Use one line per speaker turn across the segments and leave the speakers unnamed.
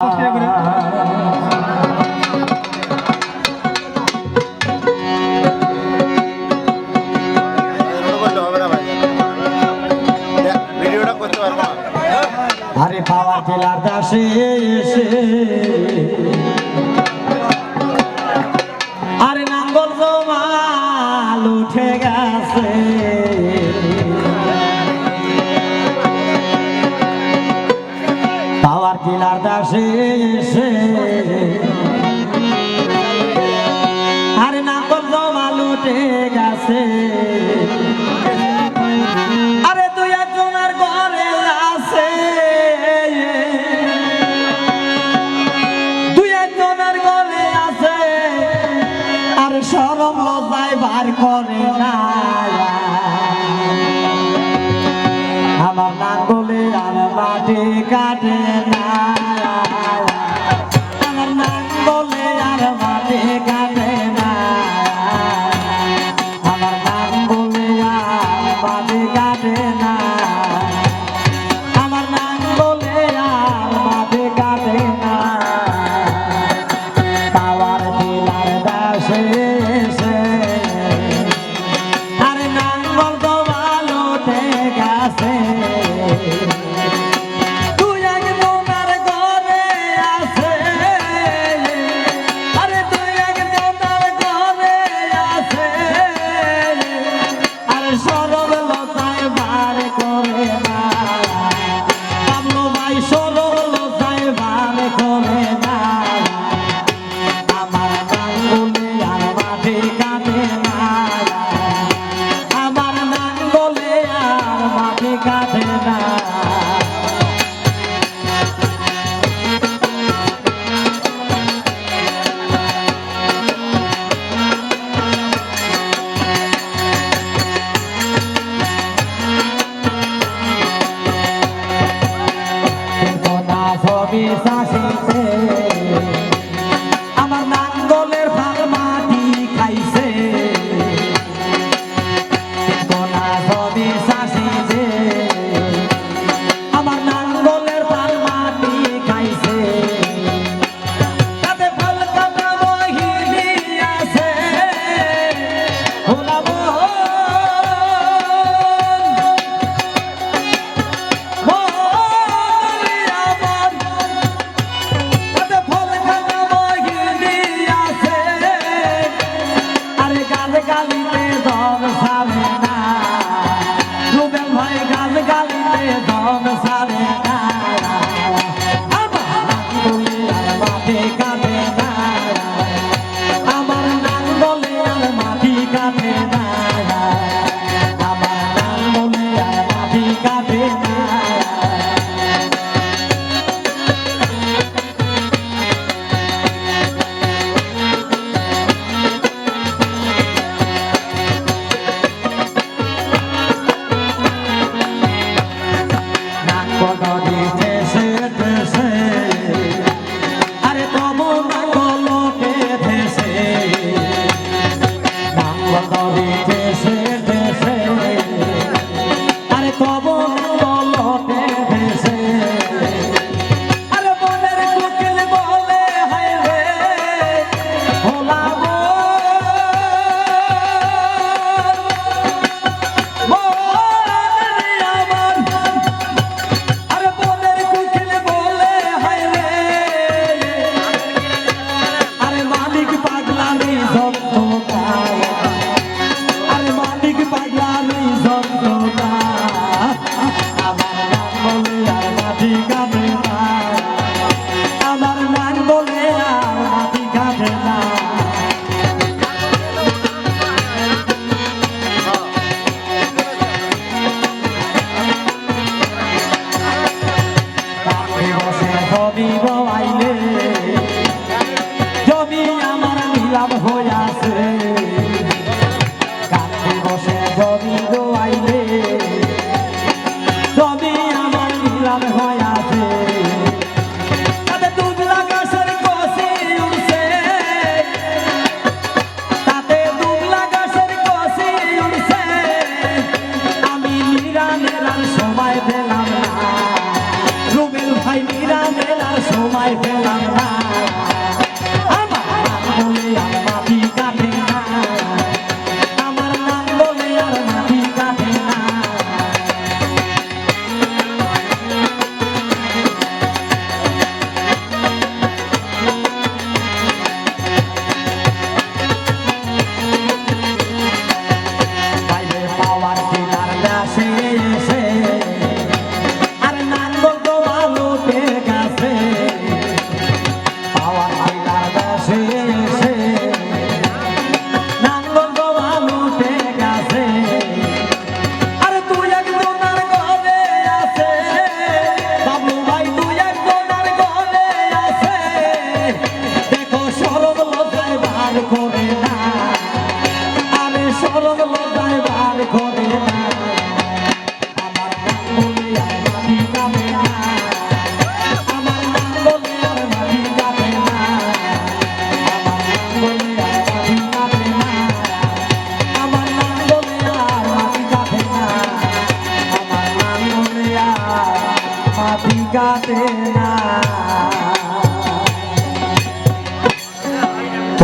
আরে বাবা জেলার দাসে এসে। আরে নাঙ্গল জমাল উঠে গেছে। কাছে আরে দুই একজনের ঘরে আছে। দুই একজনের ঘরে আছে। আর সরম লজ্জায় বার করে না। আমার নাঙ্গলে আর মাটি কাটে না। আছে আমি শাসিতে পদরে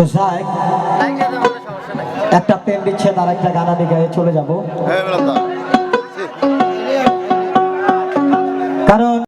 শেষায় একটা প্রেম দিচ্ছে আর একটা গান আমি চলে যাব।
হ্যাঁ,
কারণ